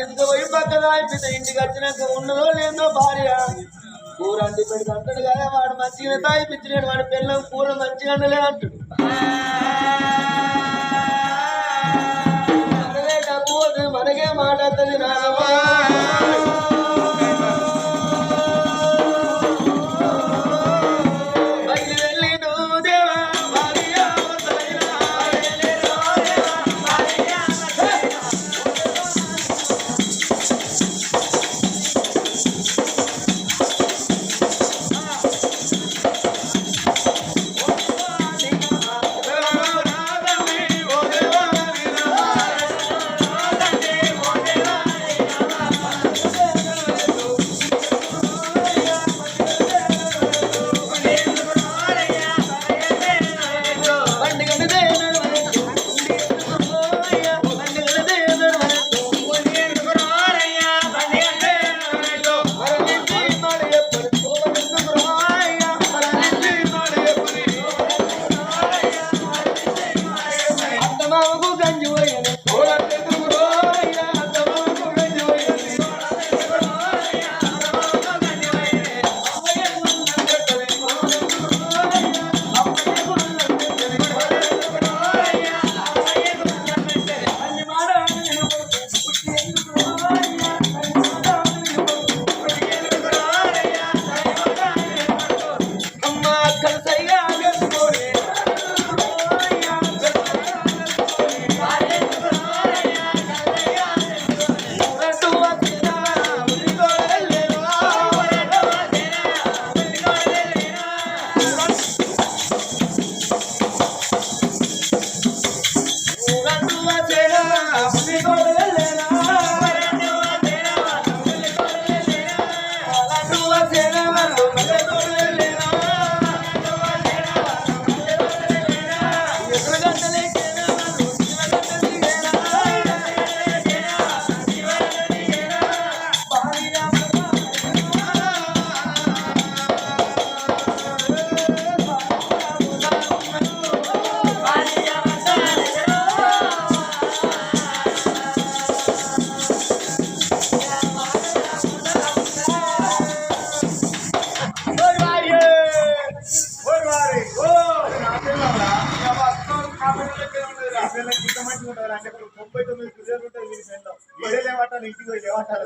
ఇంటికి పోయి పక్కన అయిపోతే ఇంటికి వచ్చినాక ఉన్నదో లేదో భార్య. కూర అండి పెడితే అంటాడు కదా వాడు మంచిగా తాగిపించినాడు వాడి పిల్లలు కూర మంచిగా అండలే అంటాడు. మనకే మాట వస్తుంది నానమ్మా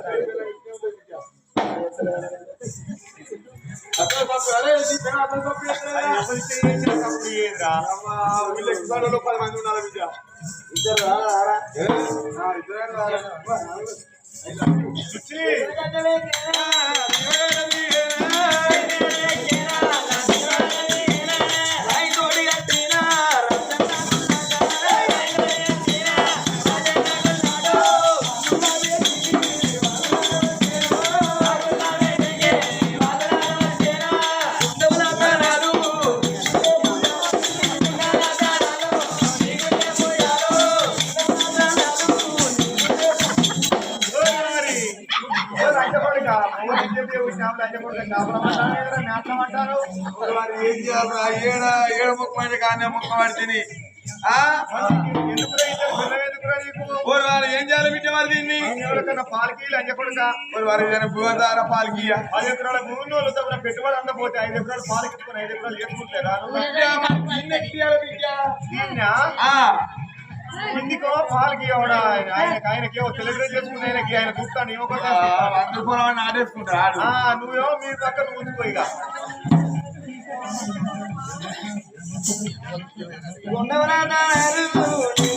పోయి లేవట్టాలి పది మంది ఉన్నారు విద్య సుచి ఏం చేయాలరా ఏడ ఏడ ముఖమైన కానీ ముఖం తిని. ఆ? వాళ్ళు ఏం చేయాలి బిడ్డ మరి దీన్ని? పాలకి లంచకొడుక వారు ఏదైనా భూమంతారా పది ఎకరాల వాళ్ళు పెట్టుబడి అందపోతే ఐదు ఎకరాలు పాలకి ఐదు ఎకరాలు చేసుకుంటారా ఇందుకో పాలకి ఆయనకి ఆయనకి ఏవో సెలబ్రేట్ చేసుకుంటే ఆయనకి ఆయన చూస్తాను ఏమో ఒకటి ఆ, నువ్వేమో మీ దగ్గర ముందుకోయిగా ఉంచుకో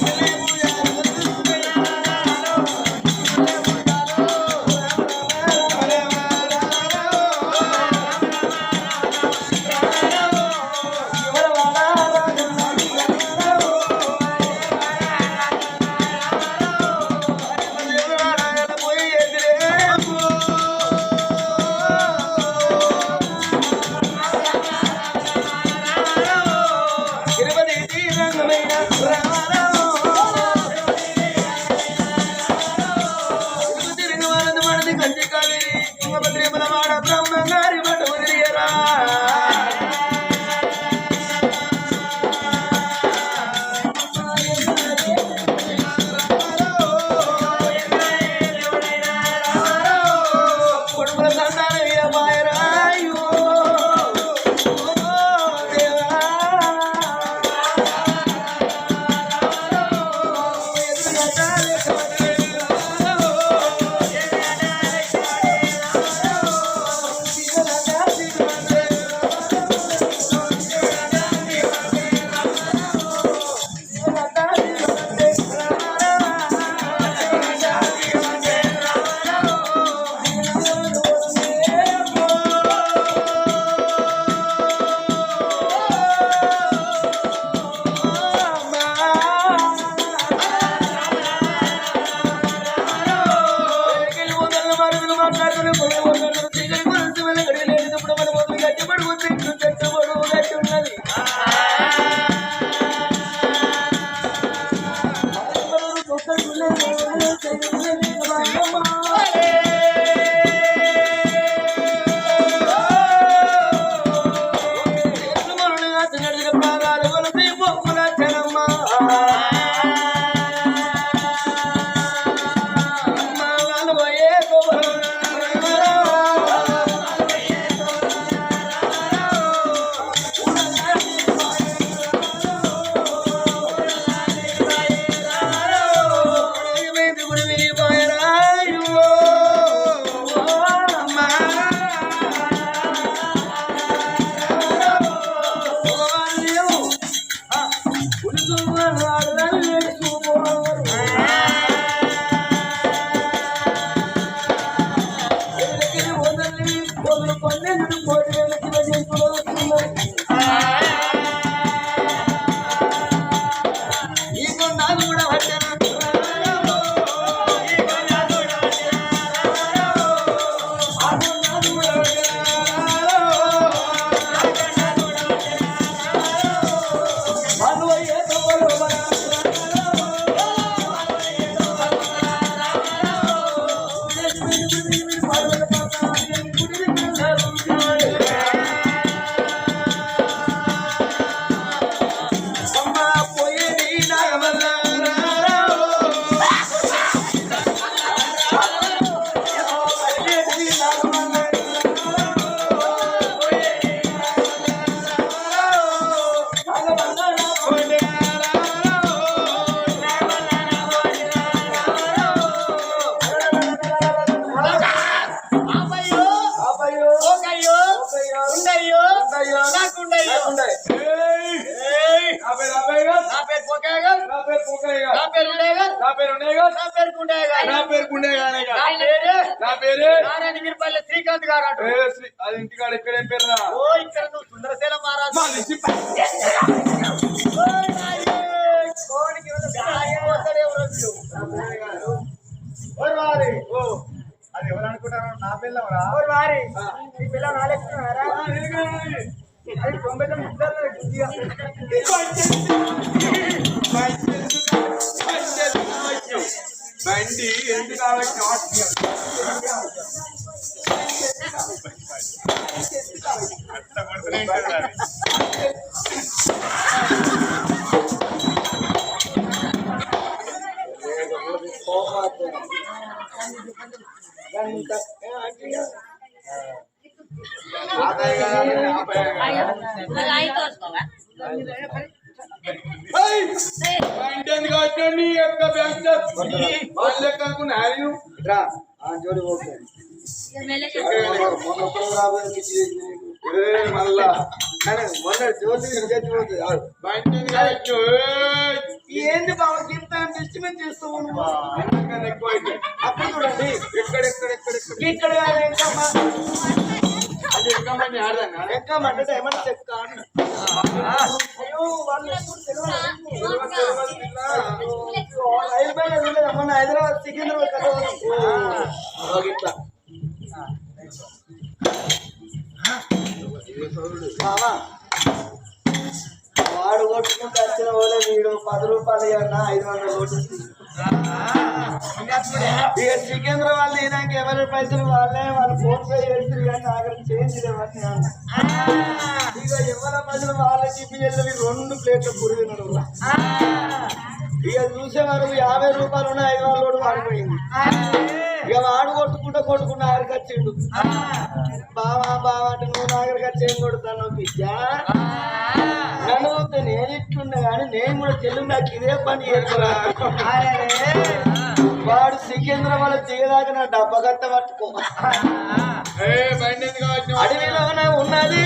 నా పేరే నారాయణగిరిపల్లి శ్రీకాంత్ గారు ఏ అది ఇంటికాడ ఇక్కడేం పేరు రా ఓ ఇక్కడ నువ్వు సుందరశీల మహారాజు. ఓ కోడికి అది ఎవరు అనుకుంటారు నా పిల్లవరా ఓ వారి నీ పిల్ల నాలెక్కున్నారా అది తొంభై తొమ్మిది ముద్దలు గుడ్డిగా. బండి ఎందుకు కాబట్టి నీ యొక్క బ్యాంక్ వాళ్ళ లెక్క అనుకున్నా ఆయన రా ఆ జోడి పోతే మొన్న ఒక్కడు రాబోయే పిచ్చి చేసింది నీకు. ఏ మళ్ళా కానీ మొన్న జోడి చచ్చిపోతుంది బండి ఎందుకు వచ్చు? ఏయ్! ఏంది బావ ఇంత డిస్టర్బెన్స్ చేస్తావు నువ్వు? ఎందుకన్నా ఎక్కువ అయితే అక్కడ చూడండి ఎక్కడ ఎక్కడ ఎక్కడ ఎక్కడ ఇక్కడ హైదరాబాద్ సికింద్రాబాద్ కదా వాడు కొట్టుకుంటూ వచ్చిన వాళ్ళే వీడు పది రూపాయలు ఇవ్వన్నా ఐదు వందల ఓటు ఇక సికింద్ర వాళ్ళు అయినాక ఎవరి పైసలు వాళ్ళే వాళ్ళు ఫోన్ పే చేస్తారు కానీ అక్కడ చేంజ్ లేవని ఇక ఎవరి పైసలు వాళ్ళకి పిల్లలకి రెండు ప్లేట్ల పురిగినాడు ఇక చూసేవారు యాభై రూపాయలు ఉన్న ఐదు వందలు పడిపోయింది ఇక వాడు కొట్టుకుంటూ కొట్టుకుంటూ ఆఖరికి వచ్చిండు. బావా బావా అంటే నువ్వు నా ఆఖరికి వచ్చి ఏం కొడుతాను బిడ్డ కానీ నేను కూడా చెల్లి నాకు ఇదే పని చేస్తున్నా వాడు వల్ల తీయదాక నా డబ్బగత్త పట్టుకో. అడవిలోనే ఉన్నది.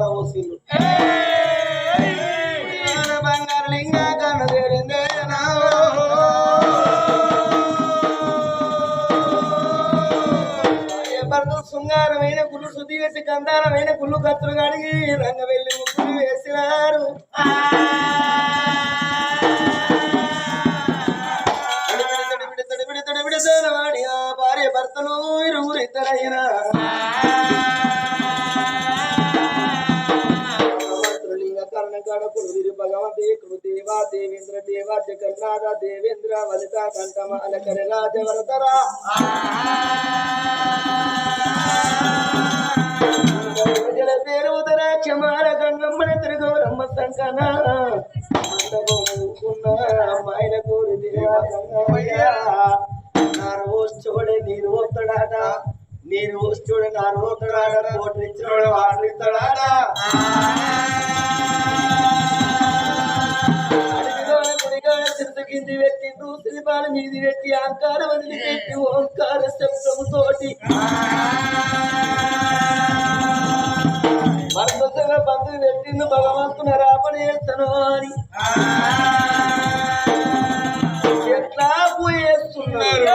బంగారం వస్తుంది బంగారు లింగా కనదేరిందే సుంగారమైన గుళ్ళు శుద్ధి చేసి గంధారమైన గుళ్ళు కత్తులు కడిగి రంగ దిగంకన అమ్మాయిన కోడి నా రోజు నీరు వస్తాడాట నీ రోజు చూడే నా రోజు వస్తాడాట కోట్లు ఇచ్చిన వాటర్ ఇస్తాడాట కింది పెట్టి దూసిపాల వదిలిపెట్టి ఓంకార శబ్దముతోటి. కళ్ళ బంధువు పెట్టింది భగవంతుని రాపడి చేస్తాను అని. ఎట్లా పోయేస్తున్నారు?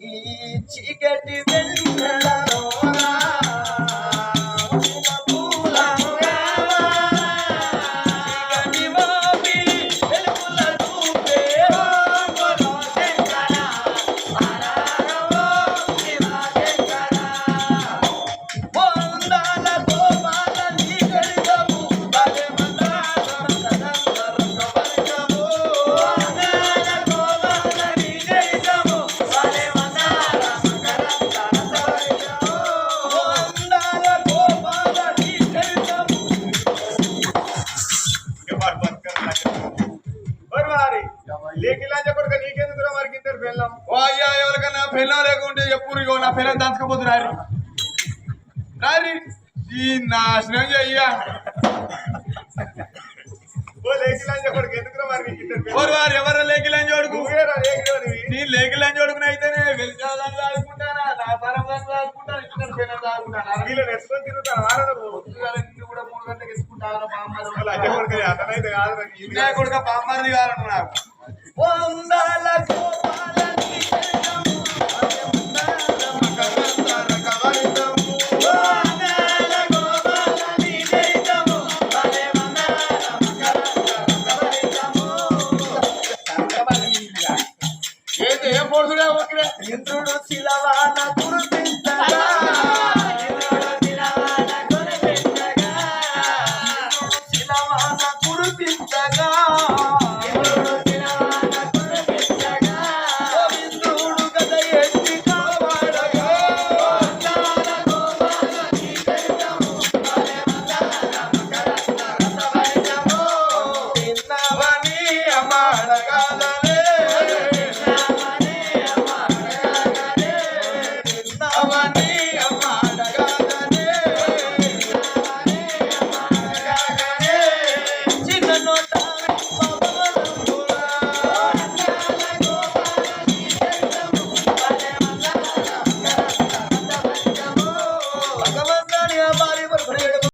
ఈ చీకటి వెన్నెలలోనా లేకి లాంజ కొడుక నీకెందుకురా మరి ఇద్దరు వెళ్ళాం ఓ అయ్యా ఎవరికన్నా పెళ్ళం లేకుంటే ఎప్పుడు ఇగో నా పిల్లలు దంచకపోతే రారి. రారి. ఈ నాశనం చెయ్యా. ఓ లేకి లాంజ కొడుకు ఎందుకురా మరి నీకు ఇద్దరు ఓరు వారు ఎవరు నువ్వేరా లేకిలోనివి నీ అయితేనే వెలిచాలని దాచుకుంటానా నా తరం దాచుకుంటాను దాచుకుంటాను? వీళ్ళని ఎత్తుకొని తిరుగుతా ఆడదు కూడా మూడు గంటలకు కొడుకు అతనైతే కాదురా నీది ఇదే కొడుక బామ్మారిది కావాలంటున్నా నాకు ఓ గోపాల